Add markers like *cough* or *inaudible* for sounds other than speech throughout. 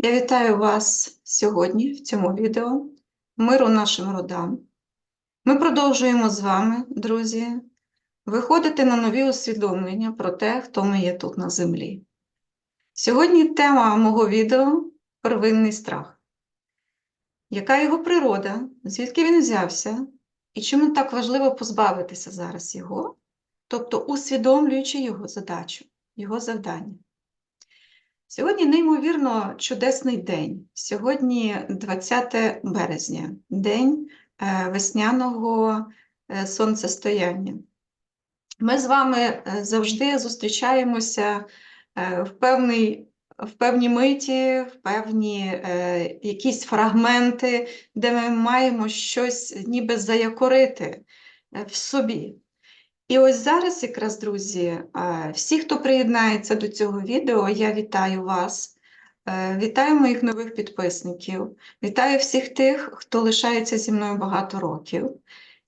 Я вітаю вас сьогодні в цьому відео. Миру нашим родам. Ми продовжуємо з вами, друзі, виходити на нові усвідомлення про те, хто ми є тут на землі. Сьогодні тема мого відео первинний страх. Яка його природа, звідки він взявся, і чому так важливо позбавитися зараз його, тобто усвідомлюючи його задачу, його завдання. Сьогодні неймовірно чудесний день. Сьогодні 20 березня, день е, весняного е, сонцестояння. Ми з вами е, завжди зустрічаємося в певний, в певній миті, в певні якісь фрагменти, де ми маємо щось ніби заякорити в собі. І ось зараз, якраз, друзі, всі, хто приєднається до цього відео, я вітаю вас. Е, вітаю моїх нових підписників, вітаю всіх тих, хто лишається зі мною багато років.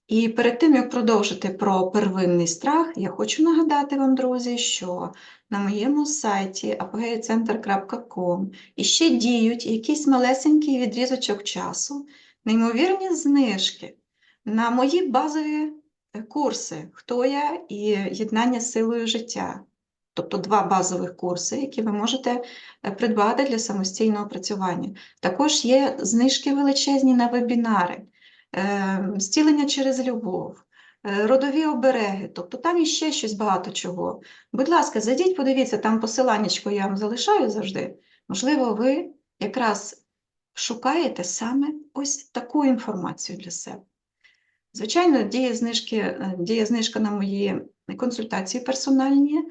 І перед тим, як продовжити про первинний страх, я хочу нагадати вам, друзі, що на моєму сайті apogeiacenter.com іще діють якийсь малесенький відрізочок часу, неймовірні знижки на мої базові курси Хто я і єднання з силою життя. Тобто два базових курси, які ви можете е, придбати для самостійного працювання. Також є знижки величезні на вебінари, е, зцілення через любов, е, родові обереги, тобто там іще щось багато чого. Будь ласка, зайдіть, подивіться, там посиланнячко я вам залишаю завжди. Можливо, ви якраз шукаєте саме ось таку інформацію для себе. Звичайно, діє знижки, е, діє знижка на мої консультації персональні.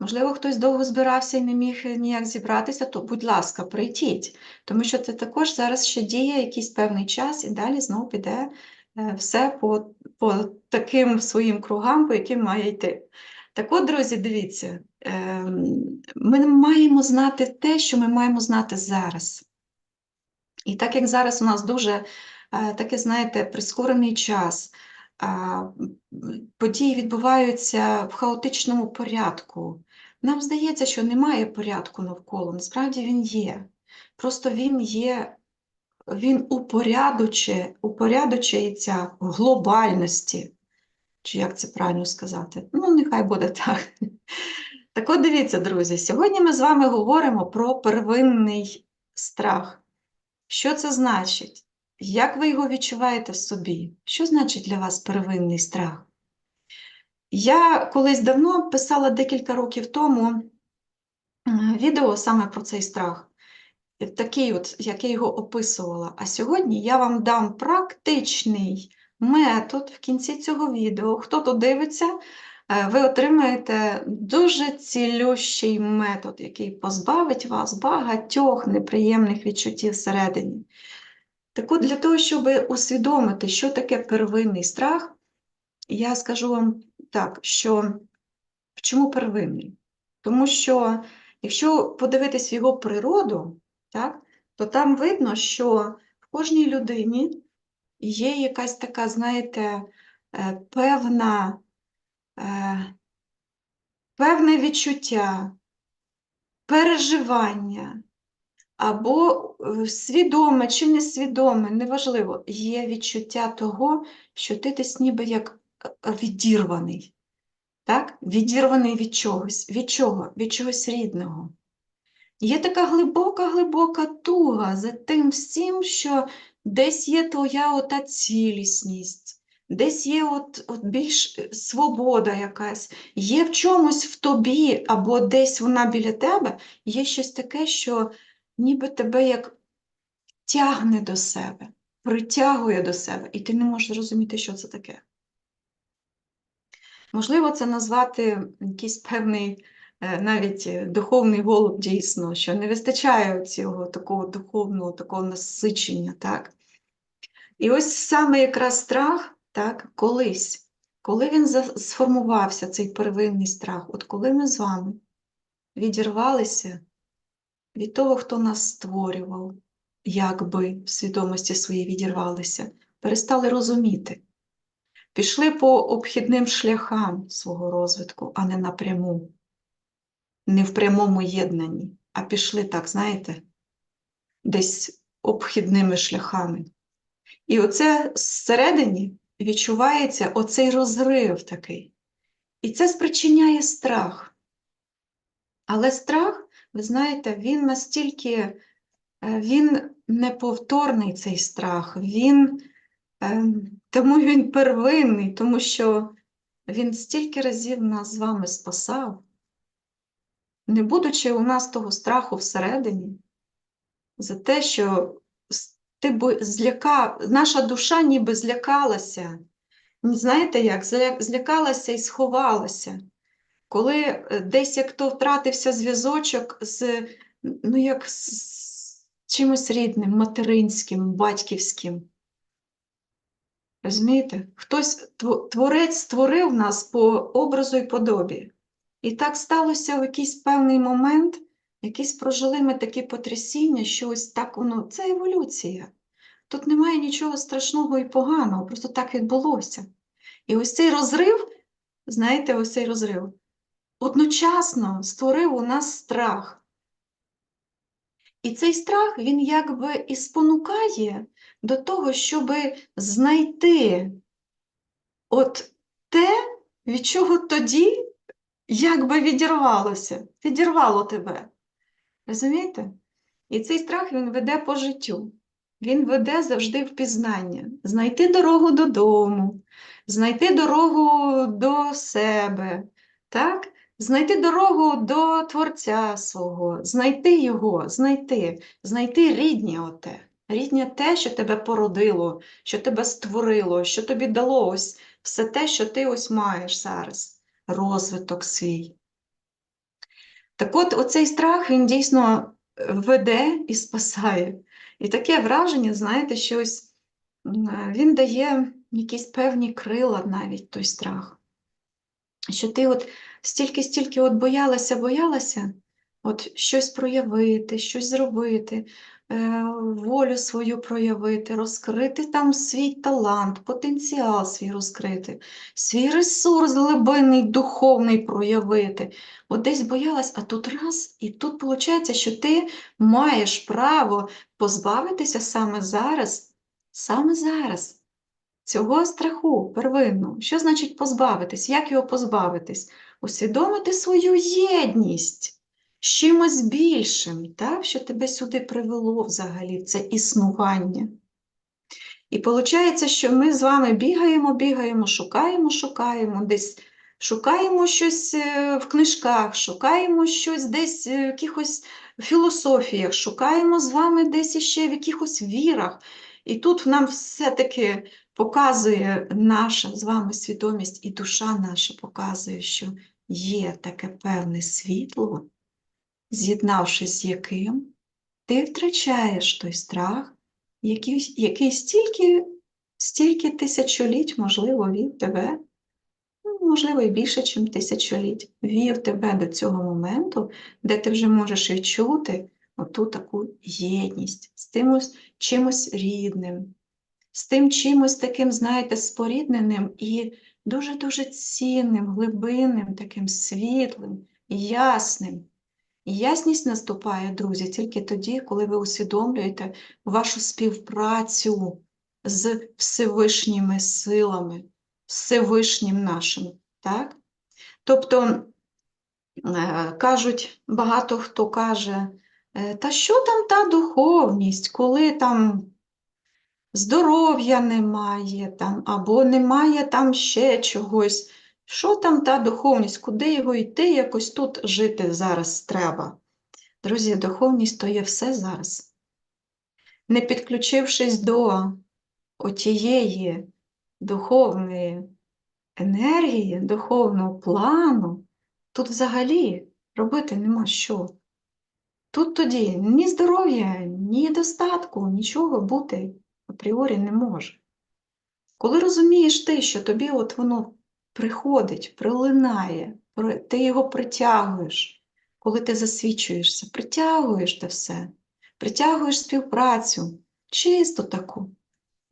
Можливо, хтось довго збирався і не міг ніяк зібратися, то, будь ласка, прийдіть, тому що це також зараз ще діє якийсь певний час, і далі знову піде е, все по по таким своїм кругам, по яким має йти. Так от, друзі, дивіться, ем, ми маємо знати те, що ми маємо знати зараз. І так як зараз у нас дуже Е, такий, знаєте, прискорений час. Події відбуваються в хаотичному порядку. Нам здається, що немає порядку навколо, насправді він є. Просто він є, він упорядочує, упорядочується в глобальності. Чи як це правильно сказати? Ну, нехай буде так. Так от дивіться, друзі, сьогодні ми з вами говоримо про первинний страх. Що це значить? Як ви його відчуваєте в собі? Що значить для вас первинний страх? Я колись давно писала декілька років тому відео саме про цей страх, такий, от, як я його описувала. А сьогодні я вам дам практичний метод в кінці цього відео. Хто то дивиться, е, ви отримаєте дуже цілющий метод, який позбавить вас багатьох неприємних відчуттів всередині. Так от для того, щоб усвідомити, що таке первинний страх, я скажу вам так, що чому первинний? Тому що, якщо подивитись його природу, так, то там видно, що в кожній людині є якась така, знаєте, е, певна, е, певне відчуття, переживання або е, свідоме чи несвідоме, неважливо, є відчуття того, що ти десь ніби як е, відірваний. Так? Відірваний від чогось. Від чого? Від чогось рідного. Є така глибока-глибока туга за тим всім, що десь є твоя ота цілісність, десь є от, от більш е, свобода якась, є в чомусь в тобі, або десь вона біля тебе, є щось таке, що ніби тебе як тягне до себе, притягує до себе, і ти не можеш зрозуміти, що це таке. Можливо, це назвати якийсь певний е, навіть духовний голод дійсно, що не вистачає цього такого духовного, такого насичення. так? І ось саме якраз страх, так, колись, коли він сформувався, цей первинний страх, от коли ми з вами відірвалися від того, хто нас створював, якби в свідомості своїй відірвалися, перестали розуміти, пішли по обхідним шляхам свого розвитку, а не напряму, не в прямому єднанні, а пішли так, знаєте, десь обхідними шляхами. І оце зсередині відчувається оцей розрив такий. І це спричиняє страх. Але страх, ви знаєте, він настільки, е, він неповторний цей страх, він, ем, тому він первинний, тому що він стільки разів нас з вами спасав, не будучи у нас того страху всередині, за те, що ти зляка... наша душа ніби злякалася. Знаєте як? Злякалася і сховалася. Коли е, десь як то втратився зв'язочок з, ну, як з чимось рідним, материнським, батьківським. Розумієте? Хтось, творець створив нас по образу і подобі. І так сталося в якийсь певний момент, якісь прожили ми такі потрясіння, що ось так воно, це еволюція. Тут немає нічого страшного і поганого, просто так відбулося. І ось цей розрив, знаєте, ось цей розрив, одночасно створив у нас страх. І цей страх, він якби і спонукає до того, щоб знайти от те, від чого тоді якби відірвалося, відірвало тебе. Розумієте? І цей страх він веде по життю. Він веде завжди в пізнання. Знайти дорогу додому, знайти дорогу до себе, так? Знайти дорогу до Творця свого, знайти його, знайти, знайти ріднє оте, ріднє те, що тебе породило, що тебе створило, що тобі дало ось все те, що ти ось маєш зараз, розвиток свій. Так от, оцей страх, він дійсно е, веде і спасає. І таке враження, знаєте, що ось е, він дає якісь певні крила навіть той страх. Що ти от стільки-стільки от боялася, боялася от щось проявити, щось зробити, е, волю свою проявити, розкрити там свій талант, потенціал свій розкрити, свій ресурс глибинний, духовний проявити. От десь боялась, а тут раз, і тут виходить, що ти маєш право позбавитися саме зараз, саме зараз. Цього страху первинного. Що значить позбавитись? Як його позбавитись? Усвідомити свою єдність з чимось більшим, так? що тебе сюди привело взагалі, це існування. І виходить, що ми з вами бігаємо, бігаємо, шукаємо, шукаємо, десь шукаємо щось е, в книжках, шукаємо щось десь е, в якихось філософіях, шукаємо з вами десь іще в якихось вірах. І тут нам все-таки показує наша з вами свідомість, і душа наша показує, що є таке певне світло, з'єднавшись з яким, ти втрачаєш той страх, який, який стільки, стільки тисячоліть, можливо, вів тебе, ну, можливо, і більше, ніж тисячоліть, вів тебе до цього моменту, де ти вже можеш відчути оту таку єдність з тим ось чимось рідним, з тим чимось таким, знаєте, спорідненим і дуже-дуже цінним, глибинним, таким світлим, ясним. Ясність наступає, друзі, тільки тоді, коли ви усвідомлюєте вашу співпрацю з Всевишніми силами, Всевишнім нашим. Так? Тобто, е, кажуть, багато хто каже, е, та що там та духовність, коли там здоров'я немає, там, або немає там ще чогось. Що там та духовність? Куди його йти? Якось тут жити зараз треба. Друзі, духовність то є все зараз. Не підключившись до отієї духовної енергії, духовного плану, тут взагалі робити нема що. Тут тоді ні здоров'я, ні достатку, нічого бути апріорі не може. Коли розумієш ти, що тобі от воно приходить, прилинає, ти його притягуєш, коли ти засвічуєшся, притягуєш те все, притягуєш співпрацю, чисто таку.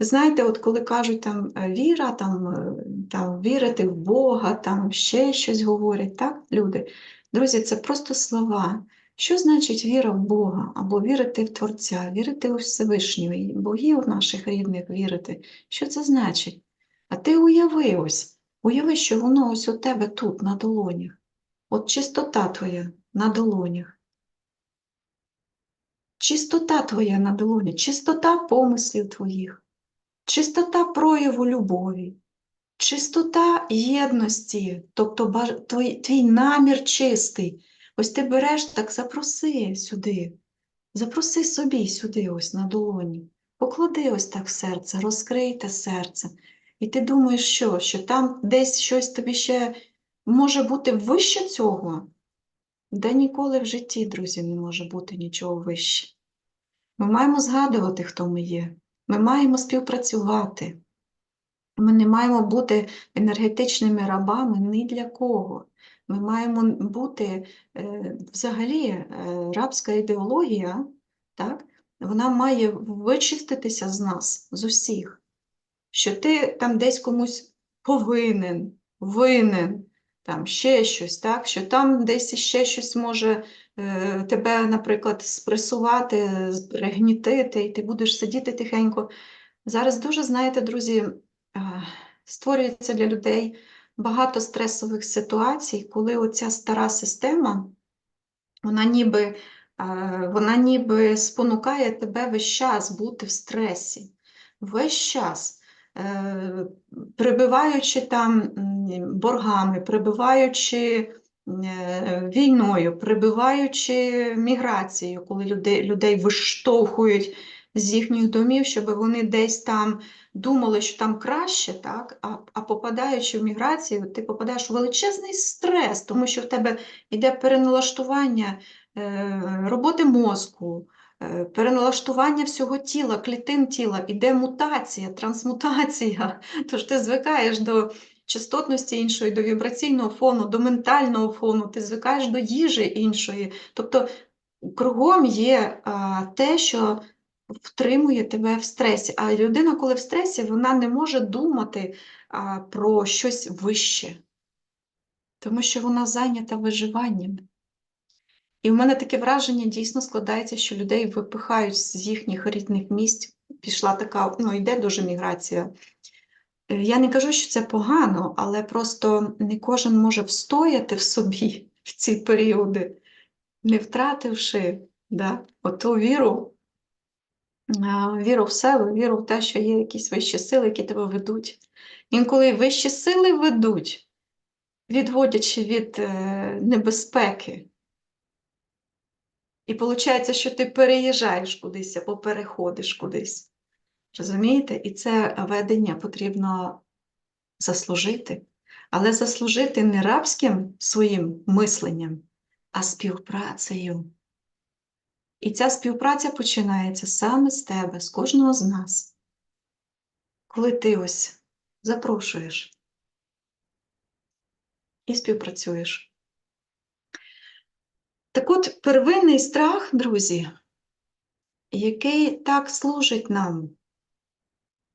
Знаєте, от коли кажуть там е, віра, там, е, там вірити в Бога, там ще щось говорять, так, люди? Друзі, це просто слова. Що значить віра в Бога або вірити в Творця, вірити у Всевишнього, богів наших рідних вірити? Що це значить? А ти уяви ось, уяви, що воно ось у тебе тут, на долонях. От чистота твоя на долонях. Чистота твоя на долоні, чистота помислів твоїх, чистота прояву любові, чистота єдності, тобто твій намір чистий. Ось ти береш так, запроси сюди, запроси собі сюди, ось на долоні. Поклади ось так в серце, розкрийте серце. І ти думаєш, що? Що там десь щось тобі ще може бути вище цього? Де ніколи в житті, друзі, не може бути нічого вище. Ми маємо згадувати, хто ми є. Ми маємо співпрацювати. Ми не маємо бути енергетичними рабами ні для кого. Ми маємо бути е, взагалі е, рабська ідеологія, так? вона має вичиститися з нас, з усіх, що ти там десь комусь повинен, винен, там ще щось, так? що там десь ще щось може е, тебе, наприклад, спресувати, пригнітити, і ти будеш сидіти тихенько. Зараз дуже, знаєте, друзі, створюється для людей багато стресових ситуацій, коли оця стара система, вона ніби, е, вона ніби спонукає тебе весь час бути в стресі. Весь час. Е, Прибиваючи там боргами, прибиваючи е, війною, прибиваючи міграцією, коли людей, людей виштовхують з їхніх домів, щоб вони десь там думали, що там краще, так? А, а попадаючи в міграцію, ти попадаєш у величезний стрес, тому що в тебе йде переналаштування е, роботи мозку, е, переналаштування всього тіла, клітин тіла, іде мутація, трансмутація. *laughs* Тож ти звикаєш до частотності іншої, до вібраційного фону, до ментального фону, ти звикаєш до їжі іншої. Тобто кругом є а, те, що втримує тебе в стресі. А людина, коли в стресі, вона не може думати а, про щось вище, тому що вона зайнята виживанням. І в мене таке враження дійсно складається, що людей випихають з їхніх рідних місць. Пішла така, ну, йде дуже міграція. Е, Я не кажу, що це погано, але просто не кожен може встояти в собі в ці періоди, не втративши да, оту віру, віру в себе, віру в те, що є якісь вищі сили, які тебе ведуть. Інколи вищі сили ведуть, відводячи від е, небезпеки. І виходить, що ти переїжджаєш кудись або переходиш кудись. Розумієте? І це ведення потрібно заслужити. Але заслужити не рабським своїм мисленням, а співпрацею. І ця співпраця починається саме з тебе, з кожного з нас. Коли ти ось запрошуєш і співпрацюєш. Так от, первинний страх, друзі, який так служить нам,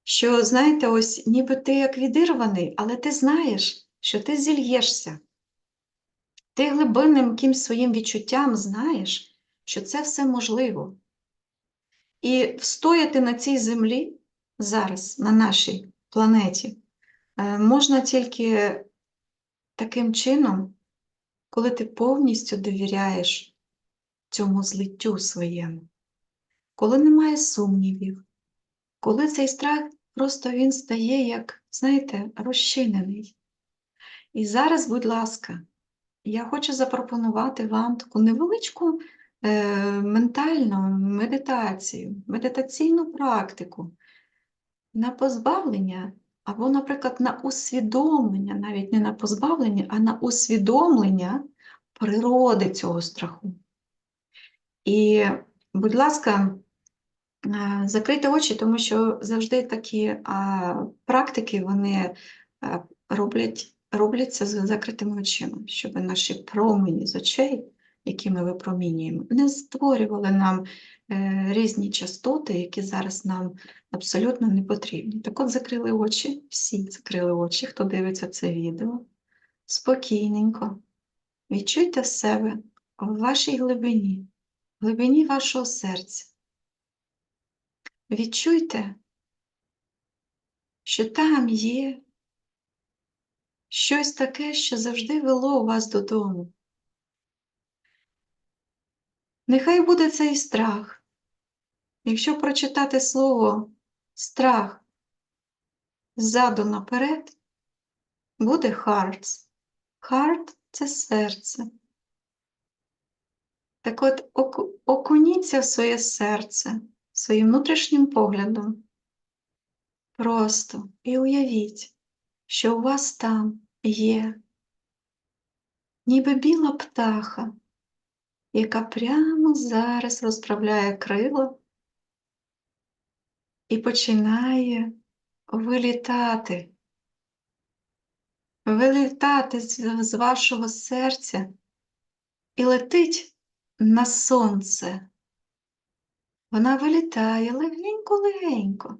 що, знаєте, ось ніби ти як відірваний, але ти знаєш, що ти зільєшся. Ти глибинним якимсь своїм відчуттям знаєш, що це все можливо. І встояти на цій землі зараз, на нашій планеті, е, можна тільки таким чином, коли ти повністю довіряєш цьому злиттю своєму, коли немає сумнівів, коли цей страх просто він стає, як, знаєте, розчинений. І зараз, будь ласка, я хочу запропонувати вам таку невеличку ментальну медитацію, медитаційну практику на позбавлення або, наприклад, на усвідомлення, навіть не на позбавлення, а на усвідомлення природи цього страху. І, будь ласка, е, закрийте очі, тому що завжди такі а, практики вони а, роблять, робляться з закритими очима, щоб наші промені з очей, які ми випромінюємо, не створювали нам е, різні частоти, які зараз нам абсолютно не потрібні. Так от закрили очі, всі закрили очі, хто дивиться це відео. Спокійненько. Відчуйте себе в вашій глибині, в глибині вашого серця. Відчуйте, що там є щось таке, що завжди вело вас додому. Нехай буде цей страх. Якщо прочитати слово страх ззаду наперед, буде hearts. Heart – це серце. Так от окуніться в своє серце своїм внутрішнім поглядом. Просто і уявіть, що у вас там є ніби біла птаха, яка прямо зараз розправляє крила і починає вилітати, вилітати з, вашого серця і летить на сонце. Вона вилітає легенько-легенько,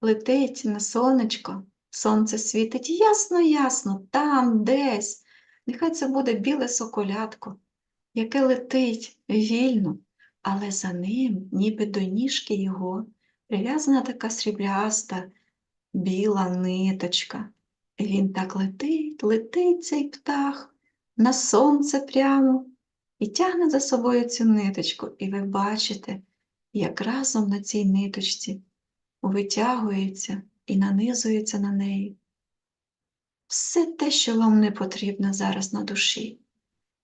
летить на сонечко, сонце світить ясно-ясно, там, десь. Нехай це буде біле соколятко, яке летить вільно, але за ним, ніби до ніжки його, прив'язана така срібляста, біла ниточка. І він так летить, летить цей птах на сонце прямо і тягне за собою цю ниточку. І ви бачите, як разом на цій ниточці витягується і нанизується на неї все те, що вам не потрібно зараз на душі.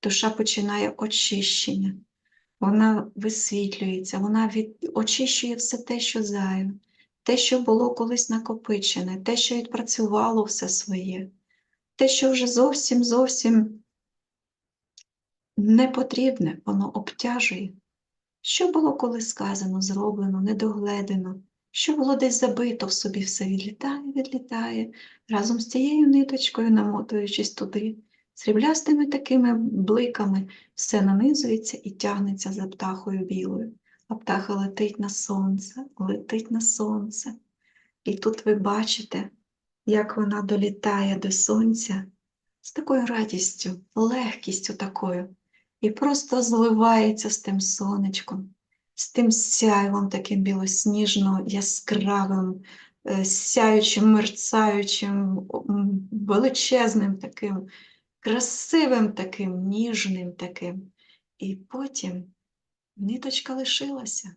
Душа починає очищення, вона висвітлюється, вона від... очищує все те, що зайве, те, що було колись накопичене, те, що відпрацювало все своє, те, що вже зовсім зовсім не потрібне, воно обтяжує. Що було колись сказано, зроблено, недогледено, що було десь забито в собі, все відлітає, відлітає, разом з тією ниточкою, намотуючись туди, сріблястими такими бликами, все нанизується і тягнеться за птахою білою. А птаха летить на сонце, летить на сонце. І тут ви бачите, як вона долітає до сонця з такою радістю, легкістю такою, і просто зливається з тим сонечком, з тим сяйвом таким білосніжно яскравим, е, сяючим, мерцаючим, величезним таким, красивим таким, ніжним таким. І потім ниточка лишилася.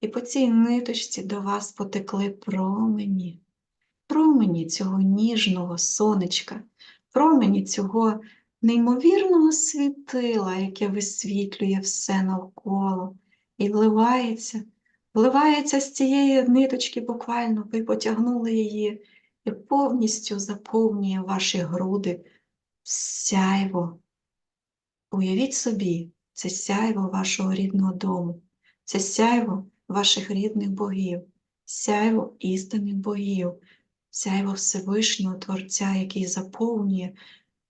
І по цій ниточці до вас потекли промені, промені цього ніжного сонечка, промені цього неймовірного світила, яке висвітлює все навколо, і вливається, вливається з цієї ниточки буквально, ви потягнули її і повністю заповнює ваші груди сяйво. Уявіть собі, це сяйво вашого рідного дому, це сяйво ваших рідних богів, сяйво істинних богів, сяйво Всевишнього Творця, який заповнює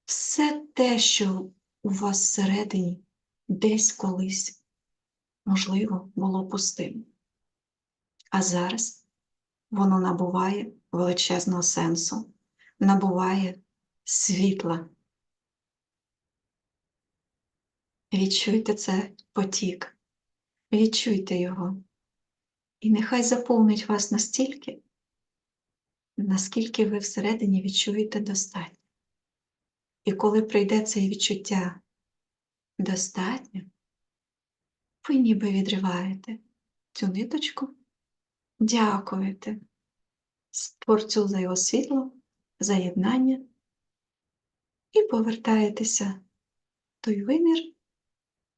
все те, що у вас всередині десь колись, можливо, було пустим. А зараз воно набуває величезного сенсу, набуває світла. Відчуйте це потік, відчуйте його. І нехай заповнить вас настільки, наскільки ви всередині відчуєте достатньо. І коли прийде це відчуття достатньо, ви ніби відриваєте цю ниточку, дякуєте Творцю за його світло, за єднання і повертаєтеся в той вимір,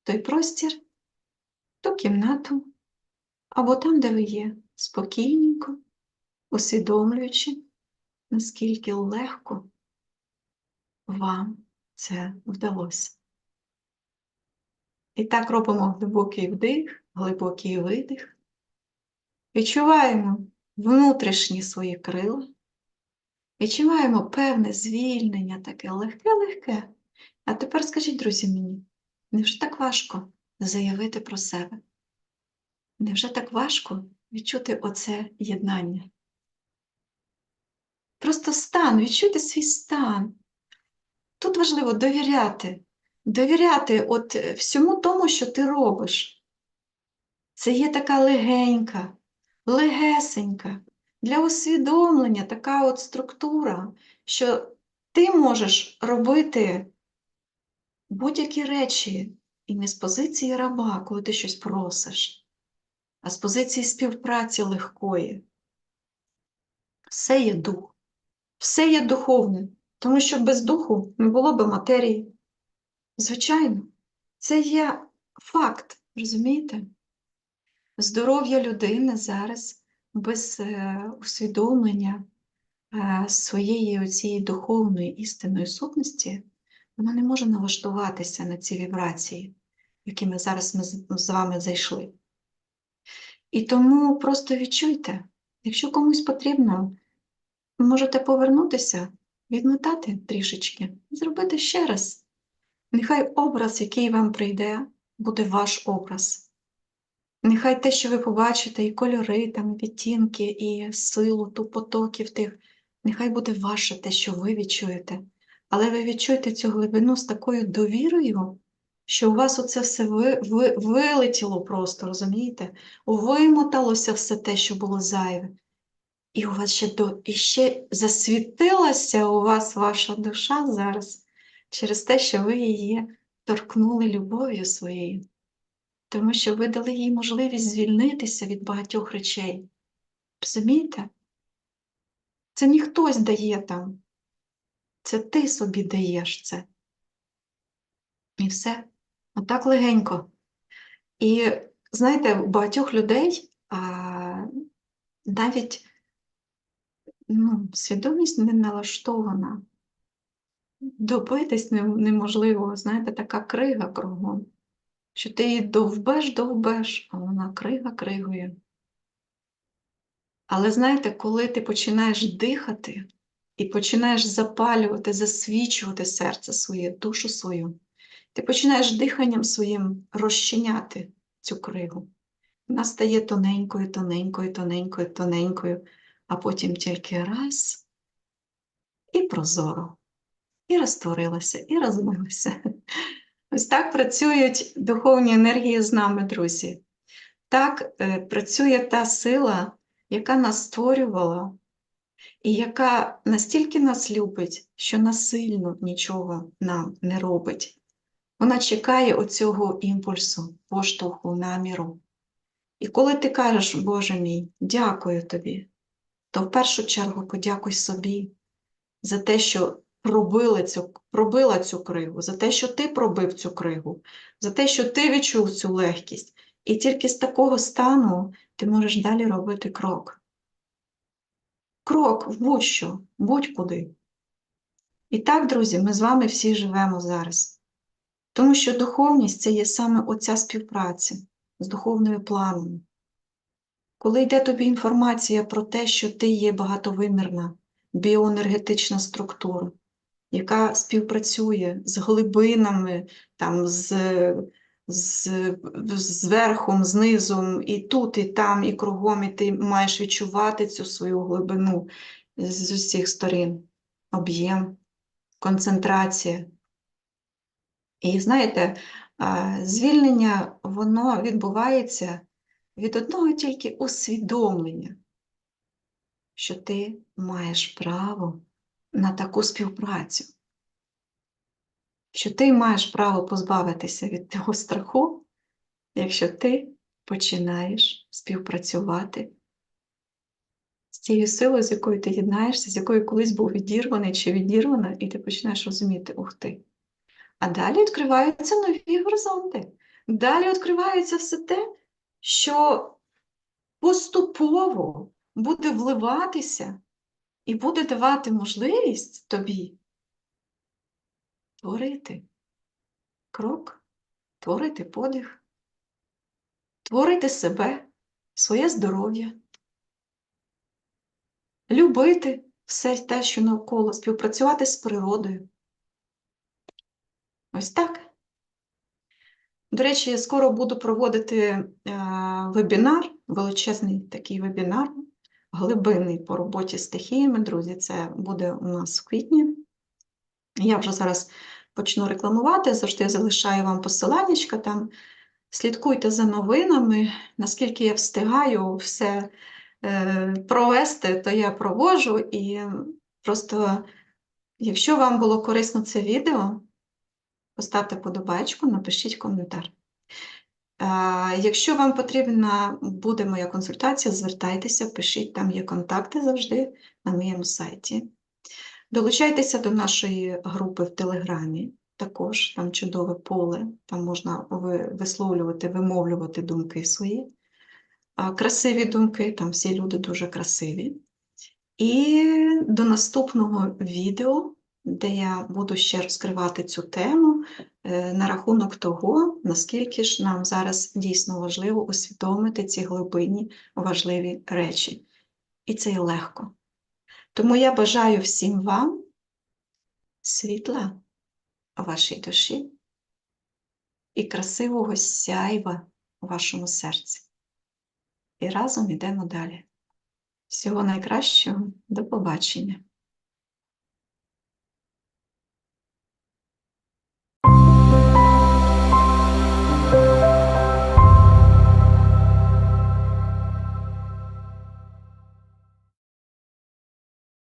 той простір, ту кімнату або там, де ви є, спокійненько, усвідомлюючи, наскільки легко вам це вдалося. І так робимо глибокий вдих, глибокий видих. Відчуваємо внутрішні свої крила, відчуваємо певне звільнення, таке легке-легке. А тепер скажіть, друзі, мені, невже так важко заявити про себе? Невже так важко відчути оце єднання? Просто стан, відчуйте свій стан. Тут важливо довіряти, довіряти от е, всьому тому, що ти робиш. Це є така легенька, легесенька, для усвідомлення така от структура, що ти можеш робити будь-які речі і не з позиції раба, коли ти щось просиш, а з позиції співпраці легкої. Все є дух, все є духовне, тому що без духу не було б матерії. Звичайно, це є факт, розумієте? Здоров'я людини зараз без е, усвідомлення е, своєї цієї духовної істинної сутності, вона не може налаштуватися на ці вібрації, які ми зараз ми з- вами зайшли. І тому просто відчуйте, якщо комусь потрібно, можете повернутися, відмотати трішечки, зробити ще раз. Нехай образ, який вам прийде, буде ваш образ. Нехай те, що ви побачите, і кольори, там, і відтінки, і силу ту потоків тих, нехай буде ваше те, що ви відчуєте. Але ви відчуєте цю глибину з такою довірою, що у вас оце все ви, ви, вилетіло просто, розумієте? Вимоталося все те, що було зайве. І у вас ще до і ще засвітилася у вас ваша душа зараз через те, що ви її торкнули любов'ю своєю тому що ви дали їй можливість звільнитися від багатьох речей. Розумієте? Це не хтось дає там, це ти собі даєш це. І все. Отак легенько. І знаєте, у багатьох людей а, навіть ну, свідомість не налаштована. Добитись неможливо, знаєте, така крига кругом що ти її довбеш, довбеш, а вона крига кригою. Але знаєте, коли ти починаєш дихати і починаєш запалювати, засвічувати серце своє, душу свою, ти починаєш диханням своїм розчиняти цю кригу. Вона стає тоненькою, тоненькою, тоненькою, тоненькою, а потім тільки раз і прозоро, і розтворилася, і розмилася. Ось так працюють духовні енергії з нами, друзі. Так е, працює та сила, яка нас створювала, і яка настільки нас любить, що насильно нічого нам не робить. Вона чекає оцього імпульсу, поштовху, наміру. І коли ти кажеш, Боже мій, дякую тобі, то в першу чергу подякуй собі за те, що пробила цю, пробила цю кригу, за те, що ти пробив цю кригу, за те, що ти відчув цю легкість. І тільки з такого стану ти можеш далі робити крок. Крок в будь-що, будь-куди. І так, друзі, ми з вами всі живемо зараз. Тому що духовність це є саме оця співпраця з духовними планами. Коли йде тобі інформація про те, що ти є багатовимірна біоенергетична структура, яка співпрацює з глибинами, там, з, з, з верхом, з і тут, і там, і кругом, і ти маєш відчувати цю свою глибину з усіх сторін, об'єм, концентрація. І знаєте, звільнення воно відбувається від одного тільки усвідомлення, що ти маєш право на таку співпрацю, що ти маєш право позбавитися від того страху, якщо ти починаєш співпрацювати з тією силою, з якою ти єднаєшся, з якою колись був відірваний чи відірвана, і ти починаєш розуміти, ух ти. А далі відкриваються нові горизонти. Далі відкривається все те, що поступово буде вливатися і буде давати можливість тобі творити крок, творити подих, творити себе, своє здоров'я, любити все те, що навколо, співпрацювати з природою. Ось так. До речі, я скоро буду проводити е, вебінар, величезний такий вебінар, глибинний по роботі з стихіями, друзі. Це буде у нас в квітні. Я вже зараз почну рекламувати, завжди залишаю вам посиланнячка там. Слідкуйте за новинами. Наскільки я встигаю все е, провести, то я проводжу. І просто, якщо вам було корисно це відео, поставте подобайку, напишіть коментар. Якщо вам потрібна буде моя консультація, звертайтеся, пишіть, там є контакти завжди на моєму сайті. Долучайтеся до нашої групи в Телеграмі. Також там чудове поле, там можна висловлювати, вимовлювати думки свої. Красиві думки, там всі люди дуже красиві. І до наступного відео, де я буду ще розкривати цю тему е, на рахунок того, наскільки ж нам зараз дійсно важливо усвідомити ці глибинні важливі речі. І це і легко. Тому я бажаю всім вам світла у вашій душі і красивого сяйва у вашому серці. І разом йдемо далі. Всього найкращого, до побачення!